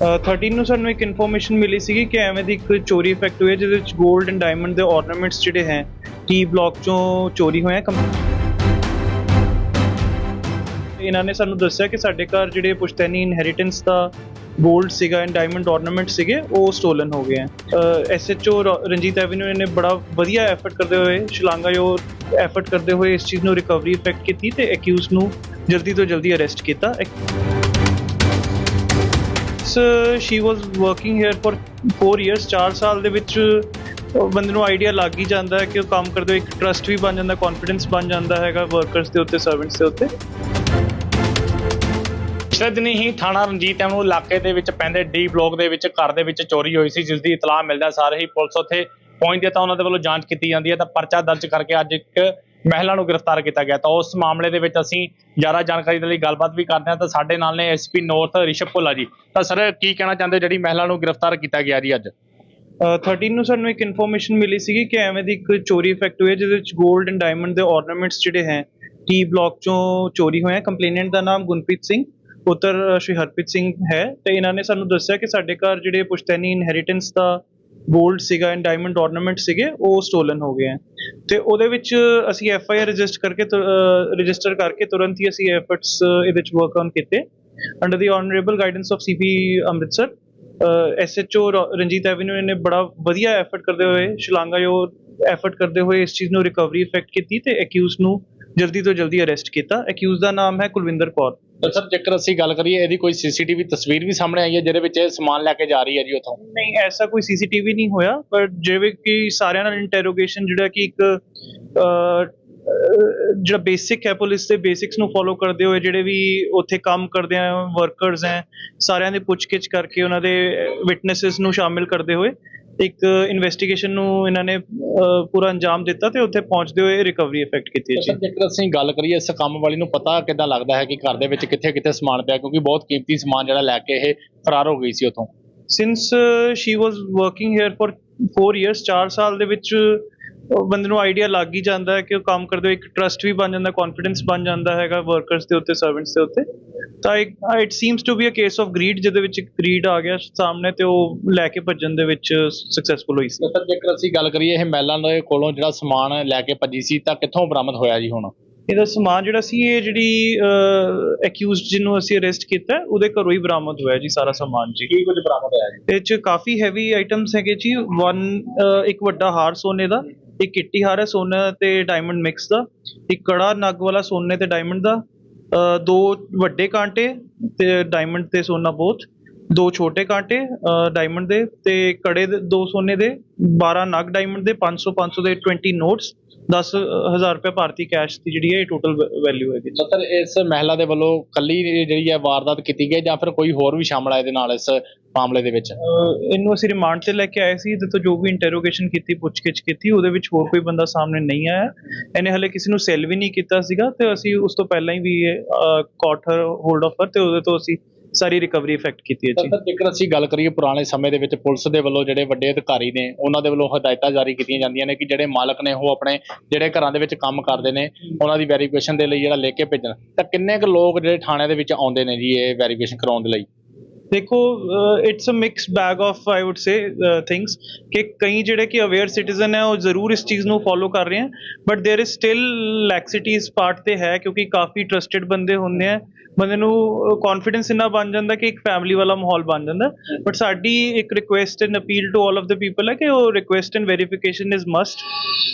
ਅ, 13 ਨੂੰ ਸਾਨੂੰ ਇੱਕ ਇਨਫੋਰਮੇਸ਼ਨ ਮਿਲੀ ਸੀਗੀ ਕਿ ਐਵੇਂ ਦੀ ਇੱਕ ਚੋਰੀ ਇਫੈਕਟ ਹੋਈ ਹੈ ਜਿਹਦੇ ਵਿੱਚ 골ਡ ਐਂਡ ਡਾਇਮੰਡ ਦੇ ornaments ਜਿਹੜੇ ਹੈ ਟੀ ਬਲਾਕ ਚੋਂ ਚੋਰੀ ਹੋਏ ਇਹਨਾਂ ਨੇ ਸਾਨੂੰ ਦੱਸਿਆ ਕਿ ਸਾਡੇ ਘਰ ਜਿਹੜੇ ਪੁਸ਼ਤੈਨੀ ਇਨਹੈਰੀਟੈਂਸ ਦਾ 골ਡ ਸੀਗਾ ਐਂਡ ਡਾਇਮੰਡ ornament ਸੀਗੇ ਉਹ ਸਟੋਲਨ ਹੋ ਗਏ ਹੈ। ਐਸਐਚਓ ਰਣਜੀਤ ਐਵਨਿਊ ਨੇ ਬੜਾ ਵਧੀਆ ਐਫਰਟ ਕਰਦੇ ਹੋਏ ਸ਼ਲਾਘਾਯੋਗ ਐਫਰਟ ਕਰਦੇ ਹੋਏ ਇਸ ਚੀਜ਼ ਨੂੰ ਰਿਕਵਰੀ ਇਫੈਕਟ ਕੀਤੀ ਤੇ ਅਕਿਊਜ਼ ਨੂੰ ਜਲਦੀ ਤੋਂ ਜਲਦੀ ਅਰੈਸਟ ਕੀਤਾ। She was working here for 4 years 4 ਸਾਲ ਦੇ ਵਿੱਚ ਬੰਦੇ ਨੂੰ ਆਈਡੀਆ ਲੱਗ ਹੀ ਜਾਂਦਾ ਹੈ ਕਿ ਉਹ ਕੰਮ ਕਰਦੇ ਇੱਕ ਟਰਸਟ ਵੀ ਬਣ ਜਾਂਦਾ ਕੌਨਫੀਡੈਂਸ ਬਣ ਜਾਂਦਾ ਹੈਗਾ ਵਰਕਰਸ ਦੇ ਉੱਤੇ ਸਰਵੈਂਟਸ ਦੇ ਉੱਤੇ। ਪਿਛਲੇ ਦਿਨੀ ਹੀ ਥਾਣਾ ਰਣਜੀਤ ਐਵਨਿਊ ਇਲਾਕੇ ਦੇ ਵਿੱਚ ਪੈਂਦੇ ਡੀ ਬਲਾਕ ਦੇ ਵਿੱਚ ਘਰ ਦੇ ਵਿੱਚ ਚੋਰੀ ਹੋਈ ਸੀ ਜਿਸ ਦੀ ਇਤਲਾਹ ਮਿਲਦਾ ਸਾਰੇ ਹੀ ਪੁਲਿਸ ਉੱਥੇ ਪਹੁੰਚਦੀ ਹੈ ਤਾਂ ਉਹਨਾਂ ਦੇ ਵੱਲੋਂ ਜਾਂਚ ਕੀਤੀ ਜਾਂਦੀ ਹੈ। ਤਾਂ ਪਰਚਾ ਦਰਜ ਕਰਕੇ ਅੱਜ ਇੱਕ ਮਹਿਲਾ ਨੂੰ ਗ੍ਰਿਫਤਾਰ ਕੀਤਾ ਗਿਆ ਤਾਂ ਉਸ ਮਾਮਲੇ ਦੇ ਵਿੱਚ ਅਸੀਂ ਜ਼ਿਆਦਾ ਜਾਣਕਾਰੀ ਦੇ ਲਈ ਗੱਲਬਾਤ ਵੀ ਕਰਦੇ ਹਾਂ ਤਾਂ ਸਾਡੇ ਨਾਲ ਨੇ ਐਸਪੀ ਨੌਰਥ ਰਿਸ਼ਭ ਭੋਲਾ ਜੀ। ਤਾਂ ਸਰ, ਕੀ ਕਹਿਣਾ ਚਾਹੁੰਦੇ ਹੋ ਜਿਹੜੀ ਮਹਿਲਾ ਨੂੰ ਗ੍ਰਿਫਤਾਰ ਕੀਤਾ ਗਿਆ ਜੀ ਅੱਜ? ਅਹ 13 ਨੂੰ ਸਾਨੂੰ ਇੱਕ ਇਨਫੋਰਮੇਸ਼ਨ ਮਿਲੀ ਸੀਗੀ ਕਿ ਐਵੇਂ ਦੀ ਇੱਕ ਚੋਰੀ ਇਫੈਕਟ ਹੋਈ ਹੈ, ਜਿਹਦੇ ਵਿੱਚ 골ਡ ਐਂਡ ਡਾਇਮੰਡ ਦੇ ornaments ਜਿਹੜੇ ਹੈ ਟੀ ਬਲਾਕ ਚੋਂ ਚੋਰੀ ਹੋਏ ਹੈ। ਕੰਪਲੇਨੈਂਟ ਦਾ ਨਾਮ ਗੁਨਪ੍ਰੀਤ ਸਿੰਘ, ਪੁੱਤਰ ਸ਼੍ਰੀ ਹਰਪ੍ਰੀਤ ਸਿੰਘ ਹੈ। ਤੇ ਇਹਨਾਂ ਨੇ ਸਾਨੂੰ ਦੱਸਿਆ ਕਿ ਸਾਡੇ ਘਰ ਜਿਹੜੇ ਪੁਸ਼ਤੈਨੀ ਇਨਹੈਰੀਟੈਂਸ ਦਾ 골ਡ ਸੀਗਾ ਐਂਡ ਡਾਇਮੰਡ ornament ਸੀਗੇ, ਉਹ ਸਟੋਲਨ ਹੋ ਗਏ ਹੈ। ਤੇ ਉਹਦੇ ਵਿੱਚ ਅਸੀਂ ਐਫ ਆਈ ਆਰ ਰਜਿਸਟਰ ਕਰਕੇ ਰਜਿਸਟਰ ਕਰਕੇ ਤੁਰੰਤ ਹੀ ਅਸੀਂ ਐਫਰਟਸ ਇਹਦੇ ਵਿੱਚ ਵਰਕ ਔਨ ਕੀਤੇ। Under the honourable guidance of CP Amritsar SHO Ranjit Avenue ਨੇ ਬੜਾ ਵਧੀਆ ਐਫਰਟ ਕਰਦੇ ਹੋਏ, ਸ਼ਲਾਘਾਯੋਗ ਐਫਰਟ ਕਰਦੇ ਹੋਏ ਇਸ ਚੀਜ਼ ਨੂੰ ਰਿਕਵਰੀ ਇਫੈਕਟ ਕੀਤੀ ਤੇ ਅਕਿਊਜ਼ ਨੂੰ ਜਲਦੀ ਤੋਂ ਜਲਦੀ ਅਰੈਸਟ ਕੀਤਾ। ਅਕਿਊਜ਼ ਦਾ ਨਾਮ ਹੈ ਕੁਲਵਿੰਦਰ ਕੌਰ। ਤਾਂ ਸਰ ਜੇਕਰ ਅਸੀਂ ਗੱਲ ਕਰੀਏ ਇਹਦੀ ਕੋਈ ਸੀਸੀਟੀਵੀ ਤਸਵੀਰ ਵੀ ਸਾਹਮਣੇ ਆਈ ਹੈ ਜਿਹਦੇ ਵਿੱਚ ਇਹ ਸਮਾਨ ਲੈ ਕੇ ਜਾ ਰਹੀ ਹੈ ਜੀ ਉਥੋਂ? ਨਹੀਂ ਐਸਾ ਕੋਈ ਸੀਸੀਟੀਵੀ ਨਹੀਂ ਹੋਇਆ ਪਰ ਜਿਵੇਂ ਕਿ ਸਾਰਿਆਂ ਨਾਲ ਇੰਟਰੋਗੇਸ਼ਨ ਜਿਹੜਾ ਕਿ ਇੱਕ ਅਹ, ਅਹ, ਜਿਹੜਾ ਬੇਸਿਕ ਹੈ ਪੁਲਿਸ ਦੇ ਬੇਸਿਕਸ ਨੂੰ ਫੋਲੋ ਕਰਦੇ ਹੋਏ ਜਿਹੜੇ ਵੀ ਉੱਥੇ ਕੰਮ ਕਰਦੇ ਆ ਵਰਕਰਸ ਹੈ ਸਾਰਿਆਂ ਦੀ ਪੁੱਛਗਿੱਛ ਕਰਕੇ ਉਹਨਾਂ ਦੇ ਵਿਟਨੈਸਸ ਨੂੰ ਸ਼ਾਮਿਲ ਕਰਦੇ ਹੋਏ ਇੱਕ ਇਨਵੈਸਟੀਗੇਸ਼ਨ ਨੂੰ ਇਹਨਾਂ ਨੇ ਪੂਰਾ ਅੰਜਾਮ ਦਿੱਤਾ ਤੇ ਉੱਥੇ ਪਹੁੰਚਦੇ ਹੋਏ ਰਿਕਵਰੀ ਇਫੈਕਟ ਕੀਤੀ ਹੈ ਜੀ। ਸਰ ਜੇਕਰ ਅਸੀਂ ਗੱਲ ਕਰੀਏ ਇਸ ਕੰਮ ਵਾਲੀ ਨੂੰ ਪਤਾ ਕਿੱਦਾਂ ਲੱਗਦਾ ਹੈ ਕਿ ਘਰ ਦੇ ਵਿੱਚ ਕਿੱਥੇ ਕਿੱਥੇ ਸਮਾਨ ਪਿਆ ਕਿਉਂਕਿ ਬਹੁਤ ਕੀਮਤੀ ਸਮਾਨ ਜਿਹੜਾ ਲੈ ਕੇ ਇਹ ਫਰਾਰ ਹੋ ਗਈ ਸੀ ਉਥੋਂ। Since she was working here for 4 years 4 ਸਾਲ ਦੇ ਵਿੱਚ ਅਹ, ਬੰਦੇ ਨੂੰ ਆਈਡੀਆ ਲੱਗ ਹੀ ਜਾਂਦਾ ਹੈ ਕਿ ਉਹ ਕੰਮ ਕਰਦੇ ਹੋਏ ਇੱਕ ਟਰਸਟ ਵੀ ਬਣ ਜਾਂਦਾ ਕੌਨਫੀਡੈਂਸ ਬਣ ਜਾਂਦਾ ਹੈਗਾ ਵਰਕਰਸ ਦੇ ਉੱਤੇ ਸਰਵੈਂਟਸ ਦੇ ਉੱਤੇ। ਤਾਂ it seems to be a case of greed ਜਿਹਦੇ ਵਿੱਚ ਇੱਕ ਗਰੀਡ ਆ ਗਿਆ ਸਾਹਮਣੇ ਤੇ ਉਹ ਲੈ ਕੇ ਭੱਜਣ ਦੇ ਵਿੱਚ ਸਕਸੈਸਫੁਲ ਹੋਈ ਸੀ। ਸਰ ਜੇਕਰ ਅਸੀਂ ਗੱਲ ਕਰੀਏ ਇਹ ਮਹਿਲਾ ਦੇ ਕੋਲੋਂ ਜਿਹੜਾ ਸਮਾਨ ਲੈ ਕੇ ਭੱਜੀ ਸੀ ਤਾਂ ਕਿੱਥੋਂ ਬਰਾਮਦ ਹੋਇਆ ਜੀ ਹੁਣ? ਇਹਦਾ ਸਮਾਨ ਜਿਹੜਾ ਸੀ ਇਹ ਜਿਹੜੀ ਅਕਿਊਜ਼ਡ ਜਿਹਨੂੰ ਅਸੀਂ ਅਰੈਸਟ ਕੀਤਾ ਹੈ, ਉਹਦੇ ਘਰੋਂ ਹੀ ਬਰਾਮਦ ਹੋਇਆ ਜੀ ਸਾਰਾ ਸਮਾਨ ਜੀ। ਕੀ ਕੁਝ ਬਰਾਮਦ ਹੋਇਆ ਜੀ? ਇਹ ਚ ਕਾਫੀ ਹੈਵੀ ਆਈਟਮਸ ਹੈਗੇ ਜੀ। ਵਨ ਇੱਕ ਵੱਡਾ ਹਾਰ ਸੋਨੇ ਦਾ ਇੱਕ ਕਿੱਟੀ ਹਾਰ ਹੈ ਸੋਨਾ ਤੇ ਡਾਇਮੰਡ ਮਿਕਸ ਦਾ ਇੱਕ ਕੜਾ ਨਗ ਵਾਲਾ ਸੋਨੇ ਤੇ ਡਾਇਮੰਡ ਦਾ ਅ, ਦੋ ਵੱਡੇ ਕਾਂਟੇ ਤੇ ਡਾਇਮੰਡ ਤੇ ਸੋਨਾ ਬੋਥ ਦੋ ਛੋਟੇ ਕਾਂਟੇ ਡਾਇਮੰਡ ਦੇ ਤੇ ਕੜੇ ਦੇ ਦੋ ਸੋਨੇ ਦੇ 12 ਨਗ ਡਾਇਮੰਡ ਦੇ 500 500 ਦੇ 20 ਨੋਟਸ 10000 ਰੁਪਏ ਭਾਰਤੀ ਕੈਸ਼ ਦੀ ਜਿਹੜੀ ਹੈ ਇਹ ਟੋਟਲ ਵੈਲਿਊ ਹੈਗੀ ਸਰ ਇਸ ਮਹਿਲਾ ਦੇ ਵੱਲੋਂ ਕੱਲੀ ਜਿਹੜੀ ਹੈ ਵਾਰਦਾਤ ਕੀਤੀ ਗਈ ਜਾਂ ਫਿਰ ਕੋਈ ਹੋਰ ਵੀ ਸ਼ਾਮਲ ਹੈ ਇਹਦੇ ਨਾਲ ਇਸ ਮਾਮਲੇ ਦੇ ਵਿੱਚ? ਇਹਨੂੰ ਅਸੀਂ ਰਿਮਾਂਡ ਤੇ ਲੈ ਕੇ ਆਏ ਸੀ ਤੇ ਤੋਂ ਜੋ ਵੀ ਇੰਟਰੋਗੇਸ਼ਨ ਕੀਤੀ ਪੁੱਛਗਿੱਛ ਕੀਤੀ ਉਹਦੇ ਵਿੱਚ ਹੋਰ ਕੋਈ ਬੰਦਾ ਸਾਹਮਣੇ ਨਹੀਂ ਆਇਆ। ਇਹਨੇ ਹਲੇ ਕਿਸੇ ਨੂੰ ਸੈਲ ਵੀ ਨਹੀਂ ਕੀਤਾ ਸੀਗਾ ਤੇ ਅਸੀਂ ਉਸ ਤੋਂ ਪਹਿਲਾਂ ਹੀ ਵੀ ਕਾਟ ਹੋਲਡ ਆਫਰ ਤੇ ਉਹਦੇ ਤੋਂ ਅਸੀਂ ਸਾਰੀ ਰਿਕਵਰੀ ਇਫੈਕਟ ਕੀਤੀ ਹੈ ਜੀ। ਸਰ ਜੇਕਰ ਅਸੀਂ ਗੱਲ ਕਰੀਏ ਪੁਰਾਣੇ ਸਮੇਂ ਦੇ ਵਿੱਚ ਪੁਲਿਸ ਦੇ ਵੱਲੋਂ ਜਿਹੜੇ ਵੱਡੇ ਅਧਿਕਾਰੀ ਨੇ, ਉਹਨਾਂ ਦੇ ਵੱਲੋਂ ਹਦਾਇਤਾਂ ਜਾਰੀ ਕੀਤੀਆਂ ਜਾਂਦੀਆਂ ਨੇ ਕਿ ਜਿਹੜੇ ਮਾਲਕ ਨੇ ਉਹ ਆਪਣੇ ਜਿਹੜੇ ਘਰਾਂ ਦੇ ਵਿੱਚ ਕੰਮ ਕਰਦੇ ਨੇ, ਉਹਨਾਂ ਦੀ ਵੈਰੀਫਿਕੇਸ਼ਨ ਦੇ ਲਈ ਜਿਹੜਾ ਲੈ ਕੇ ਭੇਜਣ। ਤਾਂ ਕਿੰਨੇ ਕੁ ਲੋਕ ਜਿਹੜੇ ਥਾਣੇ ਦੇ ਵਿੱਚ ਆਉਂਦੇ ਨੇ ਜੀ ਇਹ ਵੈਰੀਫਿਕੇਸ਼ਨ ਕਰਾਉਣ ਦੇ ਲਈ? ਦੇਖੋ it's a mix bag of I would say things ਕਿ ਕਈ ਜਿਹੜੇ ਕਿ ਅਵੇਅਰ ਸਿਟੀਜ਼ਨ ਹੈ ਉਹ ਜ਼ਰੂਰ ਇਸ ਚੀਜ਼ ਨੂੰ ਫੋਲੋ ਕਰ ਰਹੇ ਹਨ but there is still laxity ਇਸ ਪਾਰਟ ਤੇ ਹੈ ਕਿਉਂਕਿ ਕਾਫੀ ਟਰਸਟਡ ਬੰਦੇ ਹੁੰਦੇ ਆ ਬੰਦੇ ਨੂੰ ਕੌਨਫੀਡੈਂਸ ਇੰਨਾ ਬਣ ਜਾਂਦਾ ਕਿ ਇੱਕ ਫੈਮਿਲੀ ਵਾਲਾ ਮਾਹੌਲ ਬਣ ਜਾਂਦਾ ਬਟ ਸਾਡੀ ਇੱਕ request and appeal to all of the people ਹੈ ਕਿ ਉਹ request and verification is must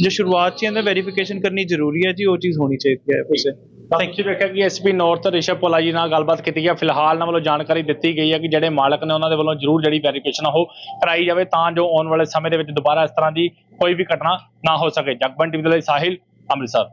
ਜੇ ਸ਼ੁਰੂਆਤ 'ਚ ਹੀ ਇਹਦਾ ਵੈਰੀਫਿਕੇਸ਼ਨ ਕਰਨੀ ਜ਼ਰੂਰੀ ਹੈ ਜੀ ਉਹ ਚੀਜ਼ ਹੋਣੀ ਚਾਹੀਦੀ ਹੈ ਉਸੇ ਥੈਂਕ ਯੂ ਵੇਖਿਆ ਕਿ ਐਸਪੀ ਨਾਰਥ ਰਿਸ਼ਵ ਪੋਲਾ ਜੀ ਨਾਲ ਗੱਲਬਾਤ ਕੀਤੀ ਹੈ ਫਿਲਹਾਲ ਨਾਲ ਵੱਲੋਂ ਜਾਣਕਾਰੀ ਦਿੱਤੀ ਗਈ ਹੈ ਕਿ ਜਿਹੜੇ ਮਾਲਕ ਨੇ ਉਹਨਾਂ ਦੇ ਵੱਲੋਂ ਜ਼ਰੂਰ ਜਿਹੜੀ ਵੈਰੀਫਿਕੇਸ਼ਨ ਉਹ ਕਰਾਈ ਜਾਵੇ ਤਾਂ ਜੋ ਆਉਣ ਵਾਲੇ ਸਮੇਂ ਦੇ ਵਿੱਚ ਦੁਬਾਰਾ ਇਸ ਤਰ੍ਹਾਂ ਦੀ ਕੋਈ ਵੀ ਘਟਨਾ ਨਾ ਹੋ ਸਕੇ। ਜਗਬਨ ਟੀਵੀ ਦੇ ਲਈ ਸਾਹਿਲ, ਅੰਮ੍ਰਿਤਸਰ।